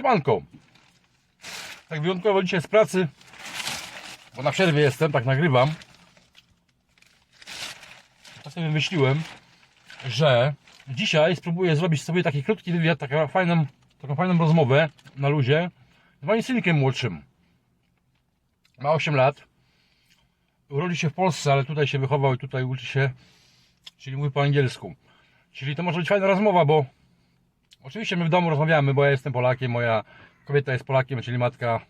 Siemanko. Tak wyjątkowo dzisiaj z pracy, bo na przerwie jestem, tak nagrywam. To sobie wymyśliłem, że dzisiaj spróbuję zrobić sobie taki krótki wywiad, taką fajną, taką fajną rozmowę na luzie z moim synkiem młodszym. Ma 8 lat. Urodził się w Polsce, ale tutaj się wychował i tutaj uczy się, czyli mówi po angielsku. Czyli to może być fajna rozmowa, bo Oczywiście my w domu rozmawiamy, bo ja jestem Polakiem, moja kobieta jest Polakiem, czyli matka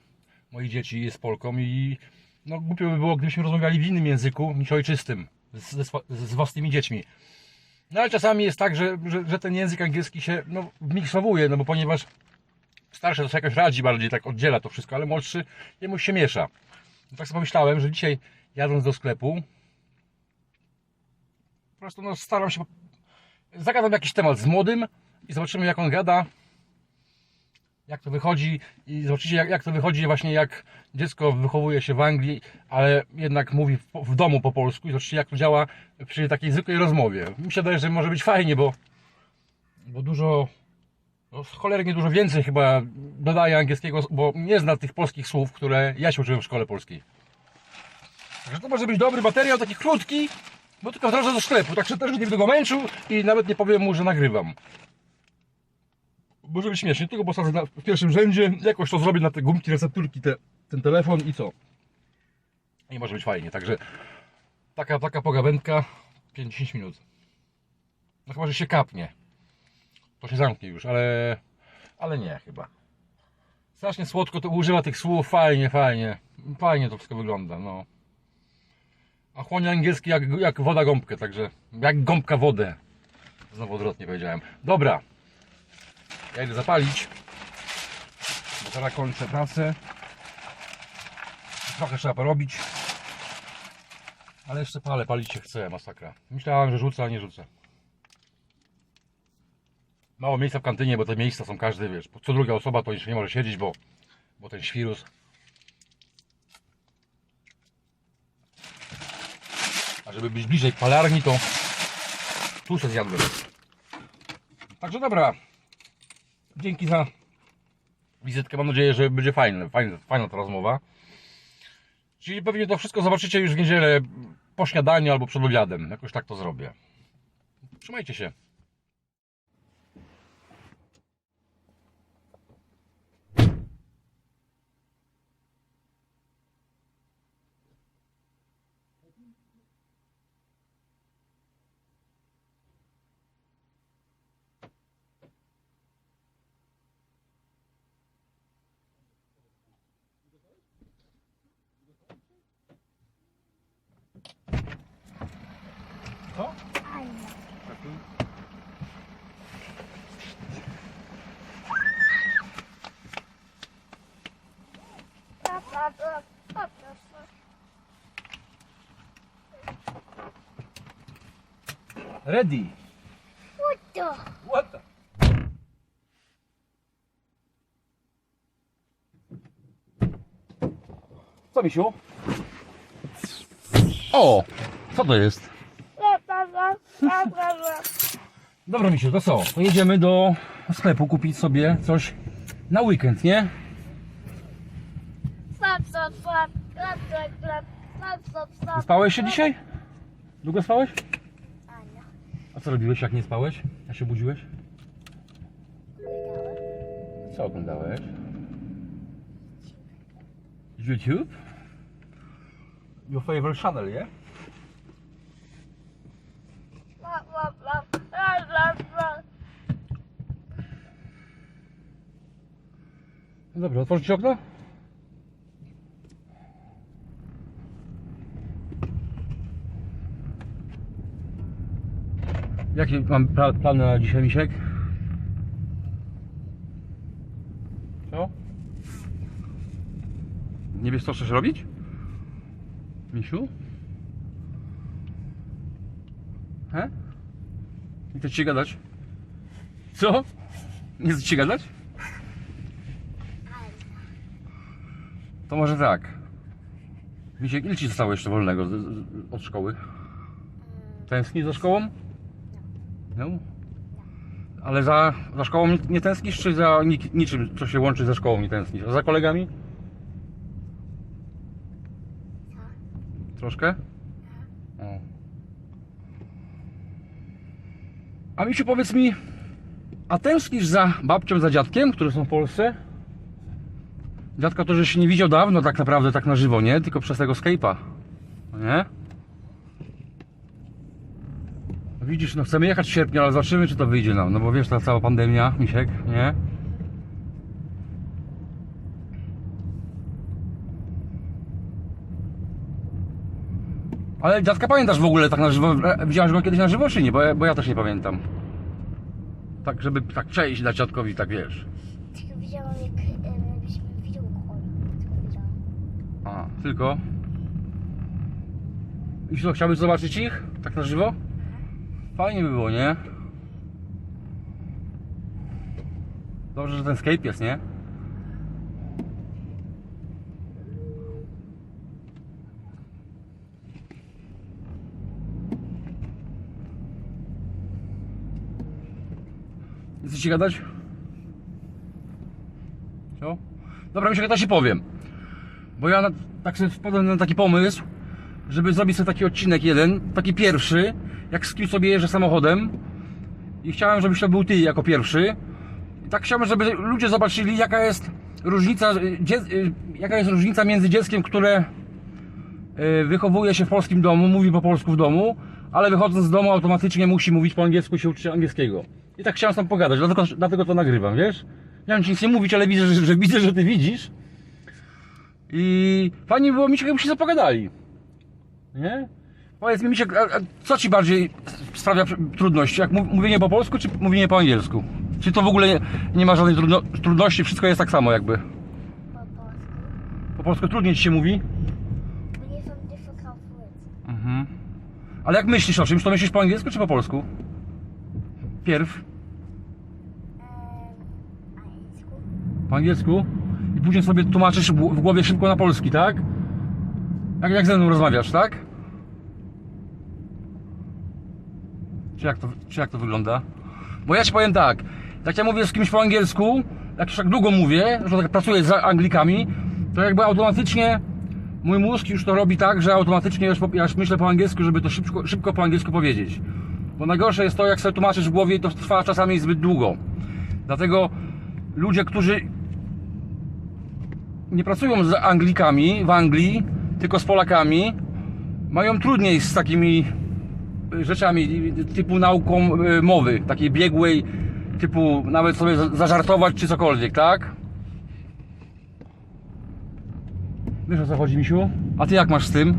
moich dzieci jest Polką i no głupio by było, gdybyśmy rozmawiali w innym języku niż ojczystym, z, z własnymi dziećmi. No ale czasami jest tak, że, że, że ten język angielski się no, miksowuje, no bo ponieważ starszy to sobie jakoś radzi bardziej, tak oddziela to wszystko, ale młodszy jemu się miesza. No, tak sobie pomyślałem, że dzisiaj jadąc do sklepu po prostu no, staram się zagadam jakiś temat z młodym i zobaczymy jak on gada, jak to wychodzi i zobaczycie jak, jak to wychodzi właśnie jak dziecko wychowuje się w Anglii, ale jednak mówi w, w domu po polsku i zobaczycie jak to działa przy takiej zwykłej rozmowie. Mi się wydaje, że może być fajnie, bo, bo dużo, no cholernie dużo więcej chyba dodaje angielskiego, bo nie zna tych polskich słów, które ja się uczyłem w szkole polskiej. Także to może być dobry materiał, taki krótki, bo tylko drodze do sklepu, także też nie będę go męczył i nawet nie powiem mu, że nagrywam. Może być śmiesznie, tylko posadzę na, w pierwszym rzędzie, jakoś to zrobię na te gumki, recepturki, te, ten telefon i co. I może być fajnie, także taka, taka pogawędka 5-10 minut. No chyba, że się kapnie. To się zamknie już, ale, ale nie chyba. Strasznie słodko to używa tych słów, fajnie, fajnie. Fajnie to wszystko wygląda, no. A chłonie angielski jak, jak woda gąbkę, także jak gąbka wodę. Znowu odwrotnie powiedziałem. Dobra. Ja idę zapalić. Bo teraz kończę pracę. Trochę trzeba porobić. Ale jeszcze palę, palić się chce, masakra. Myślałem, że rzucę, a nie rzucę. Mało miejsca w kantynie, bo te miejsca są każdy, wiesz, co druga osoba to już nie może siedzieć, bo, bo ten świrus. A żeby być bliżej palarni, to tu się zjadłem. Także dobra. Dzięki za wizytkę. Mam nadzieję, że będzie fajne, fajne, fajna ta rozmowa. Czyli pewnie to wszystko zobaczycie już w niedzielę po śniadaniu albo przed obiadem. Jakoś tak to zrobię. Trzymajcie się. Co? Ready. What the? Co, misiu? O! Co to jest? Dobra, misiu, to co? To jedziemy do sklepu kupić sobie coś na weekend, nie? Spałeś się dzisiaj? Długo spałeś? A co robiłeś, jak nie spałeś? Jak się budziłeś? Co oglądałeś? YouTube? Your favorite channel, yeah? No otworzyć ci okno? Jakie mam pla- plany na dzisiaj, Misiek? Co? Nie wiesz co chcesz robić? Misiu? He? Nie chcesz ci gadać? Co? Nie chcesz ci gadać? To może tak. Misiek, ile ci zostało jeszcze wolnego od szkoły? Tęsknisz za szkołą? Ale za, za szkołą nie, tęsknisz, czy za niczym, co się łączy ze szkołą nie tęsknisz? A za kolegami? Troszkę? O. A Misiu, powiedz mi, a tęsknisz za babcią, za dziadkiem, które są w Polsce? Dziadka to, że się nie widział dawno tak naprawdę, tak na żywo, nie? Tylko przez tego Skype'a. No nie? No Widzisz, no chcemy jechać w sierpniu, ale zobaczymy, czy to wyjdzie nam. No bo wiesz, ta cała pandemia, Misiek, nie? Ale dziadka pamiętasz w ogóle tak na żywo? e, Widziałeś go kiedyś na żywo, czy nie? Bo ja, bo ja też nie pamiętam. Tak, żeby tak przejść dla dziadkowi, tak wiesz. Tylko widziałam, jak e, byliśmy w widełku. Tylko widziałam. A, tylko. I co, chciałbyś zobaczyć ich? Tak na żywo? Fajnie by było, nie? Dobrze, że ten Skype jest, nie? Chcecie gadać? Co? Dobra, mi się gadać powiem. Bo ja na, tak sobie wpadłem na taki pomysł, żeby zrobić sobie taki odcinek jeden, taki pierwszy, jak z kim sobie jeżdżę samochodem. I chciałem, żebyś to był ty jako pierwszy. I tak chciałem, żeby ludzie zobaczyli, jaka jest różnica, y, y, jaka jest różnica między dzieckiem, które y, wychowuje się w polskim domu, mówi po polsku w domu, ale wychodząc z domu automatycznie musi mówić po angielsku, się uczy angielskiego. I tak chciałem sam pogadać, dlatego, dlatego to nagrywam, wiesz? Miałem ci nic nie mówić, ale widzę, że, że widzę, że ty widzisz. I fajnie było mi się, jakbyście zapogadali. Nie? Powiedz mi, co ci bardziej sprawia trudności? Jak mów- mówienie po polsku, czy mówienie po angielsku? Czy to w ogóle nie, nie ma żadnej trudno, trudności, wszystko jest tak samo jakby? Po polsku. Po polsku trudniej ci się mówi? Mhm. Ale jak myślisz o czymś, to myślisz po angielsku czy po polsku? Pierw po angielsku i później sobie tłumaczysz w w głowie szybko na polski, tak? Jak, jak ze mną rozmawiasz, tak? Czy jak, to, czy jak to wygląda? Bo ja ci powiem tak, jak ja mówię z kimś po angielsku, jak już tak długo mówię, że tak pracuję z Anglikami, to jakby automatycznie mój mózg już to robi tak, że automatycznie już, ja już myślę po angielsku, żeby to szybko, szybko po angielsku powiedzieć. Bo najgorsze jest to, jak sobie tłumaczysz w głowie, to trwa czasami zbyt długo. Dlatego ludzie, którzy nie pracują z Anglikami w Anglii, tylko z Polakami, mają trudniej z takimi rzeczami typu nauką y, mowy, takiej biegłej, typu nawet sobie za- zażartować czy cokolwiek, tak? Wiesz o co chodzi, misiu? A ty jak masz z tym?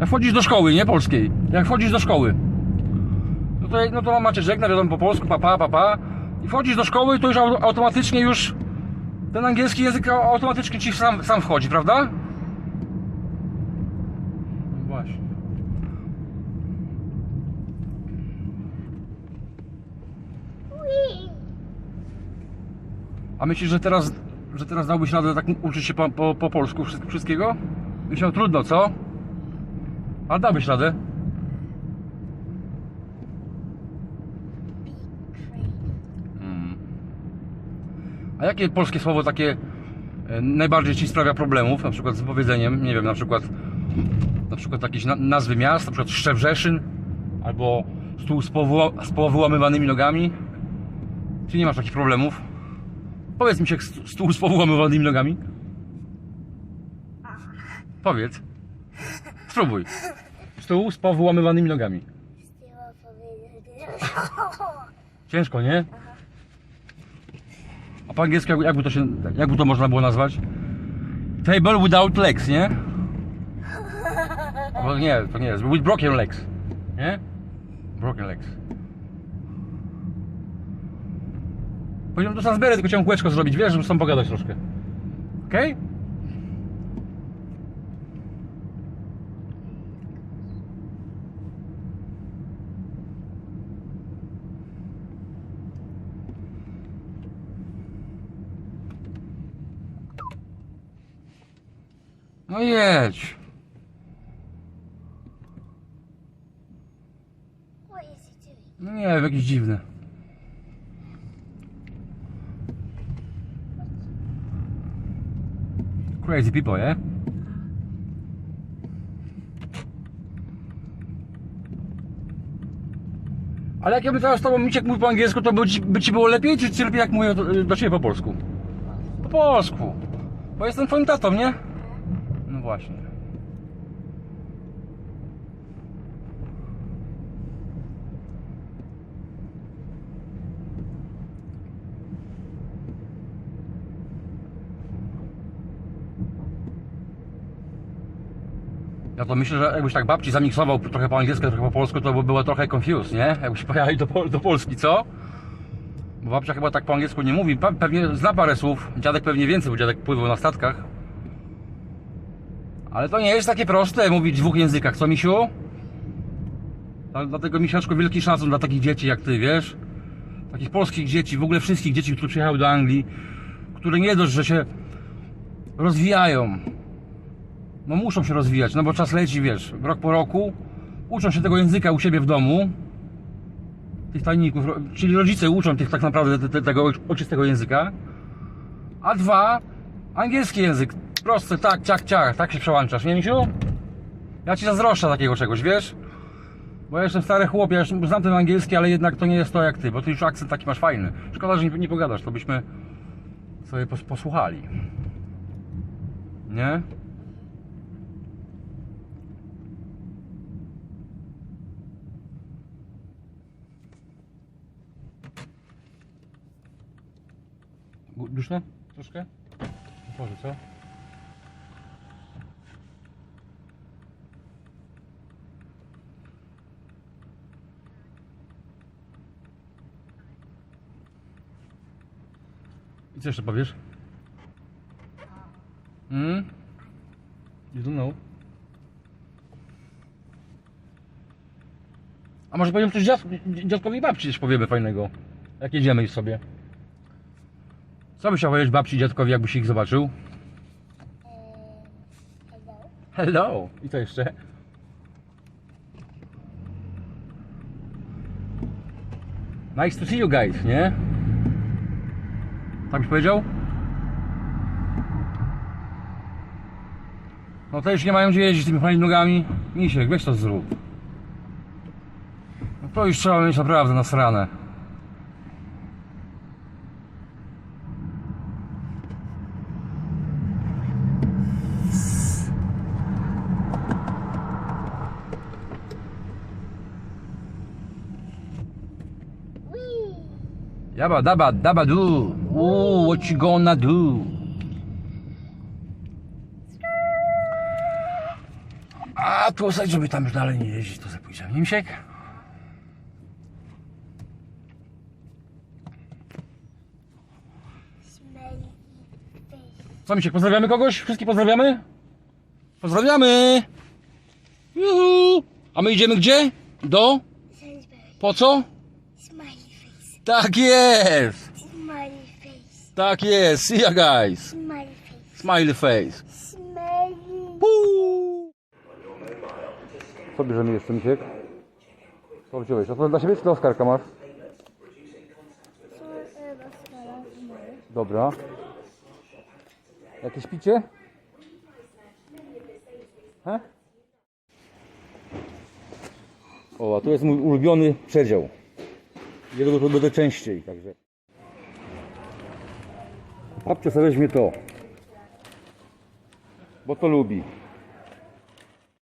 Jak wchodzisz do szkoły, nie polskiej, jak wchodzisz do szkoły, no to, no to macie żegna, wiadomo po polsku, papa, papa, pa, i wchodzisz do szkoły, to już au- automatycznie już ten angielski język au- automatycznie ci sam, sam wchodzi, prawda? No właśnie. A myślisz, że teraz, że teraz dałbyś radę tak uczyć się po, po, po polsku wszy- wszystkiego? Myślał trudno, co? A dałbyś radę? Big crane. Mm. A jakie polskie słowo takie e, najbardziej ci sprawia problemów, na przykład z wypowiedzeniem, nie wiem, na przykład na przykład jakieś na, nazwy miast, na przykład Szczebrzeszyn albo stół z, powyła, z powyłamywanymi nogami? Czy nie masz takich problemów? Powiedz mi się, st- stół z powyłamywanymi nogami? Powiedz. Spróbuj. Stół z powyłamywanymi nogami. Ciężko, nie? A po angielsku jak- jakby to się, jakby to można było nazwać? Table without legs, nie? Albo nie, to nie jest. With broken legs. Nie? Broken legs. Powiedziałem do Salisbury, tylko chciałem kółeczko zrobić, wiesz, żeby tą pogadać troszkę. Okej? No jedź. No Nie wiem, jakiś dziwny. Crazy people, yeah? Ale jak ja bym teraz z tobą Miciek mówił po angielsku, to by ci, by ci było lepiej, czy, czy lepiej jak mówię do, do ciebie po polsku? Po polsku. Bo jestem twoim tatą, nie? No właśnie. Ja to myślę, że jakbyś tak babci zamiksował trochę po angielsku, trochę po polsku, to by było trochę confused, nie? Jakbyś pojechali do, do Polski, co? Bo babcia chyba tak po angielsku nie mówi. Pe- Pewnie zna parę słów. Dziadek pewnie więcej, bo dziadek pływał na statkach. Ale to nie jest takie proste mówić w dwóch językach, co misiu? Dla- Dlatego misiaczku wielki szacun dla takich dzieci jak ty, wiesz? Takich polskich dzieci, w ogóle wszystkich dzieci, które przyjechały do Anglii, które nie dość, że się rozwijają, no muszą się rozwijać, no bo czas leci, wiesz, rok po roku. Uczą się tego języka u siebie w domu. Tych tajników, czyli rodzice uczą tych tak naprawdę te, te, tego ojczystego języka. A dwa, angielski język. Proste, tak, ciach, ciach, tak się przełączasz, nie misiu? Ja ci zazdroszczę takiego czegoś, wiesz? Bo ja jestem stary chłop, ja już znam ten angielski, ale jednak to nie jest to jak ty, bo ty już akcent taki masz fajny. Szkoda, że nie, nie pogadasz, to byśmy sobie pos, posłuchali. Nie? Duszno? Troszkę? Może co? I co jeszcze powiesz? Hmm? You don't know. A może powiem coś dziad, dziadkowi babci coś powiemy fajnego. Jak jedziemy sobie. Co byś chciał powiedzieć babci i dziadkowi, jakbyś ich zobaczył? Hello. Hello! I co jeszcze? Nice to see you guys, nie? Tak byś powiedział? No to już nie mają gdzie jeździć tymi fajnymi nogami. Misiek, weź to zrób. No to już trzeba mieć naprawdę nasrane. Yabba dabba dabba do. Ooh, what you gonna do? A tu osadź, żeby tam już dalej nie jeździć, to sobie pójdziemy. Nie, Misiek? Smelly face. Co, Misiek, pozdrawiamy kogoś? Wszystkich pozdrawiamy? Pozdrawiamy! Juhu! A my idziemy gdzie? Do? Po co? Smiley face. Tak jest! Smiley face. Tak jest! See ya guys! Smiley face. Smiley face! Smiley. Puu! Co bierzemy jeszcze, Misiek? Co wziąłeś? To dla siebie czy dla Oskarka masz? Dobra. Jakieś picie? He? O, a tu jest mój ulubiony przedział. Jego to będę częściej, także. Babcia weźmie to. Bo to lubi.